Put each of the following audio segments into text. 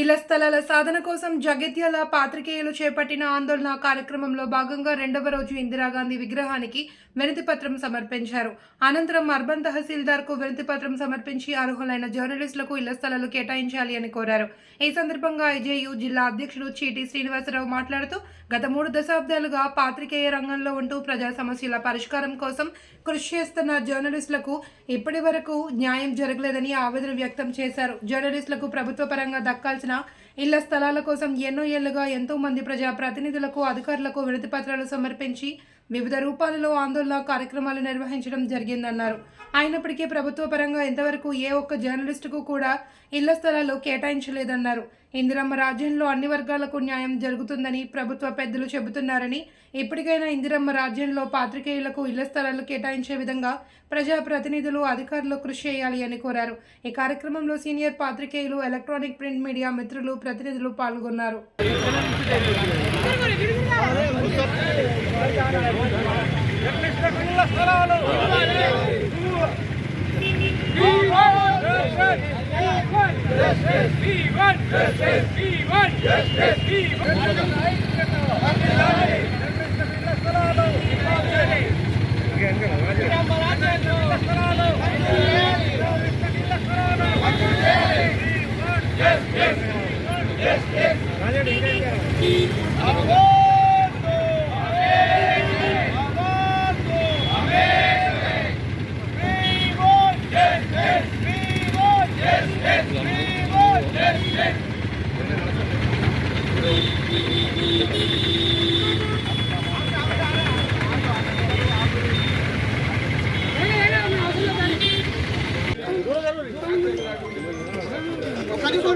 ఇళ్ళ స్థలాల సాధన కోసం జగిత్యాల పాత్రికేయులు చేపట్టిన ఆందోళన కార్యక్రమంలో భాగంగా రెండవ రోజు ఇందిరాగాంధీ విగ్రహానికి వినతిపత్రం సమర్పించారు. అనంతరం అర్బన్ తహసీల్దార్కు వినతిపత్రం సమర్పించి అర్హులైన జర్నలిస్టులకు ఇళ్ళ స్థలాలు కేటాయించాలి అని కోరారు. ఈ సందర్భంగా ఐజేయు జిల్లా అధ్యక్షుడు చీటి శ్రీనివాసరావు మాట్లాడుతూ గత మూడు దశాబ్దాలుగా పాత్రికేయ రంగంలో ఉంటూ ప్రజా సమస్యల పరిష్కారం కోసం కృషి చేస్తున్న జర్నలిస్టులకు ఇప్పటి న్యాయం జరగలేదని ఆవేదన వ్యక్తం చేశారు. జర్నలిస్టులకు ప్రభుత్వ పరంగా దక్కాల్సిన ఇళ్ళ స్థలాల కోసం ఎన్నో ఏళ్ళుగా ఎంతో మంది ప్రతినిధులకు అధికారులకు వినతి పత్రాలు సమర్పించి వివిధ రూపాలలో ఆందోళన కార్యక్రమాలు నిర్వహించడం జరిగిందన్నారు. అయినప్పటికీ ప్రభుత్వ పరంగా ఇంతవరకు ఏ ఒక్క జర్నలిస్టుకు కూడా ఇళ్ళ స్థలాలు కేటాయించలేదన్నారు. ఇందిరమ్మ రాజ్యంలో అన్ని వర్గాలకు న్యాయం జరుగుతుందని ప్రభుత్వ పెద్దలు చెబుతున్నారని ఇప్పటికైనా ఇందిరమ్మ రాజ్యంలో పాత్రికేయులకు ఇళ్ళ స్థలాలు కేటాయించే విధంగా ప్రజా ప్రతినిధులు అధికారులు కృషి చేయాలి అని కోరారు. ఈ కార్యక్రమంలో సీనియర్ పాత్రికేయులు ఎలక్ట్రానిక్ ప్రింట్ మీడియా మిత్రులు ప్రతినిధులు పాల్గొన్నారు. Yes, yes. yes, yes.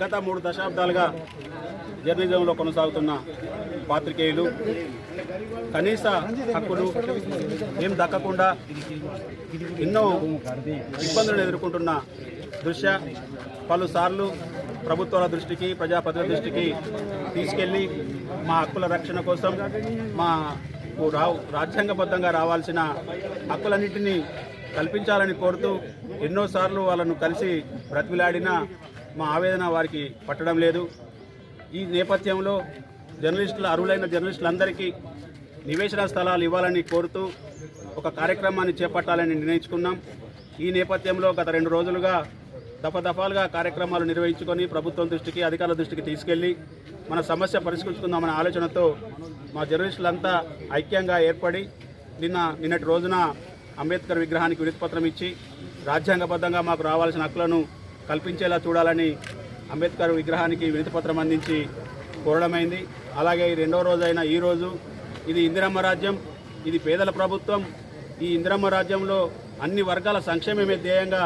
గత మూడు దశాబ్దాలుగా జర్నలిజంలో కొనసాగుతున్న పాత్రికేయులు కనీస హక్కులు ఏం దక్కకుండా ఎన్నో ఇబ్బందులను ఎదుర్కొంటున్న దృశ్య పలుసార్లు ప్రభుత్వాల దృష్టికి ప్రజాప్రతినిధుల దృష్టికి తీసుకెళ్ళి మా హక్కుల రక్షణ కోసం మా రా రాజ్యాంగబద్ధంగా రావాల్సిన హక్కులన్నింటినీ కల్పించాలని కోరుతూ ఎన్నోసార్లు వాళ్ళను కలిసి బ్రతిమిలాడినా మా ఆవేదన వారికి పట్టడం లేదు. ఈ నేపథ్యంలో జర్నలిస్టుల అర్హులైన జర్నలిస్టులందరికీ నివేశన స్థలాలు ఇవ్వాలని కోరుతూ ఒక కార్యక్రమాన్ని చేపట్టాలని నిర్ణయించుకున్నాం. ఈ నేపథ్యంలో గత రెండు రోజులుగా దఫాదఫాలుగా కార్యక్రమాలు నిర్వహించుకొని ప్రభుత్వం దృష్టికి అధికారుల దృష్టికి తీసుకెళ్ళి మన సమస్య పరిష్కరించుకుందామనే ఆలోచనతో మా జర్నలిస్టులంతా ఐక్యంగా ఏర్పడి నిన్న నిన్నటి రోజున అంబేద్కర్ విగ్రహానికి వినతిపత్రం ఇచ్చి రాజ్యాంగబద్ధంగా మాకు రావాల్సిన హక్కులను కల్పించేలా చూడాలని అంబేద్కర్ విగ్రహానికి వినతిపత్రం అందించి కోరడమైంది. అలాగే రెండవ రెండో రోజైన ఈ రోజు ఇది ఇందిరమ్మ రాజ్యం ఇది పేదల ప్రభుత్వం. ఈ ఇందిరమ్మ రాజ్యంలో అన్ని వర్గాల సంక్షేమమే ధ్యేయంగా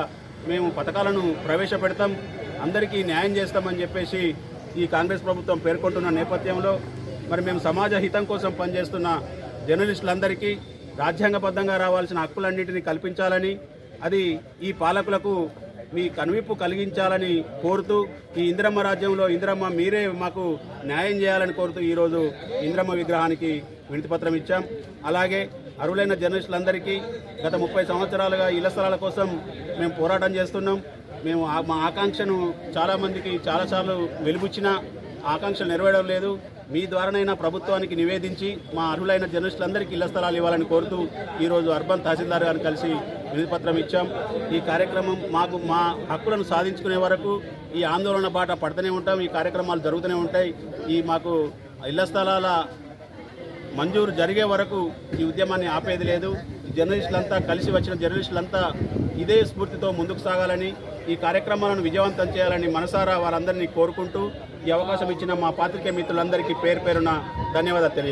మేము పథకాలను ప్రవేశపెడతాం. అందరికీ న్యాయం చేస్తామని చెప్పేసి ఈ కాంగ్రెస్ ప్రభుత్వం పేర్కొంటున్న నేపథ్యంలో మరి మేము సమాజ హితం కోసం పనిచేస్తున్న జర్నలిస్టులందరికీ రాజ్యాంగబద్ధంగా రావాల్సిన హక్కులన్నింటినీ కల్పించాలని అది ఈ పాలకులకు మీ కనువిప్పు కలిగించాలని కోరుతూ ఈ ఇందిరమ్మ రాజ్యంలో ఇందిరమ్మ మీరే మాకు న్యాయం చేయాలని కోరుతూ ఈరోజు ఇందిరమ్మ విగ్రహానికి వినతిపత్రం ఇచ్చాం. అలాగే అరువులైన జర్నలిస్టులందరికీ గత ముప్పై సంవత్సరాలుగా ఇళ్ళ స్థలాల కోసం మేము పోరాటం చేస్తున్నాం. మేము మా ఆకాంక్షను చాలామందికి చాలాసార్లు వెలుబుచ్చినా ఆకాంక్షలు నెరవేరడం లేదు. మీ ద్వారానైనా ప్రభుత్వానికి నివేదించి మా అర్హులైన జర్నలిస్టులందరికీ ఇళ్ళ స్థలాలు ఇవ్వాలని కోరుతూ ఈరోజు అర్బన్ తహసీల్దార్ గారిని కలిసి వినతిపత్రం ఇచ్చాం. ఈ కార్యక్రమం మాకు మా హక్కులను సాధించుకునే వరకు ఈ ఆందోళన బాట పడుతూనే ఉంటాం ఈ కార్యక్రమాలు జరుగుతూనే ఉంటాయి. ఈ మాకు ఇళ్ళ స్థలాల మంజూరు జరిగే వరకు ఈ ఉద్యమాన్ని ఆపేది లేదు. జర్నలిస్టులంతా కలిసి వచ్చిన జర్నలిస్టులంతా ఇదే స్ఫూర్తితో ముందుకు సాగాలని ఈ కార్యక్రమాలను విజయవంతం చేయాలని మనసారా వారందరినీ కోరుకుంటూ ఈ అవకాశం ఇచ్చిన మా పాత్రికేయ మిత్రులందరికీ పేరు పేరున ధన్యవాదాలు తెలియజేస్తాను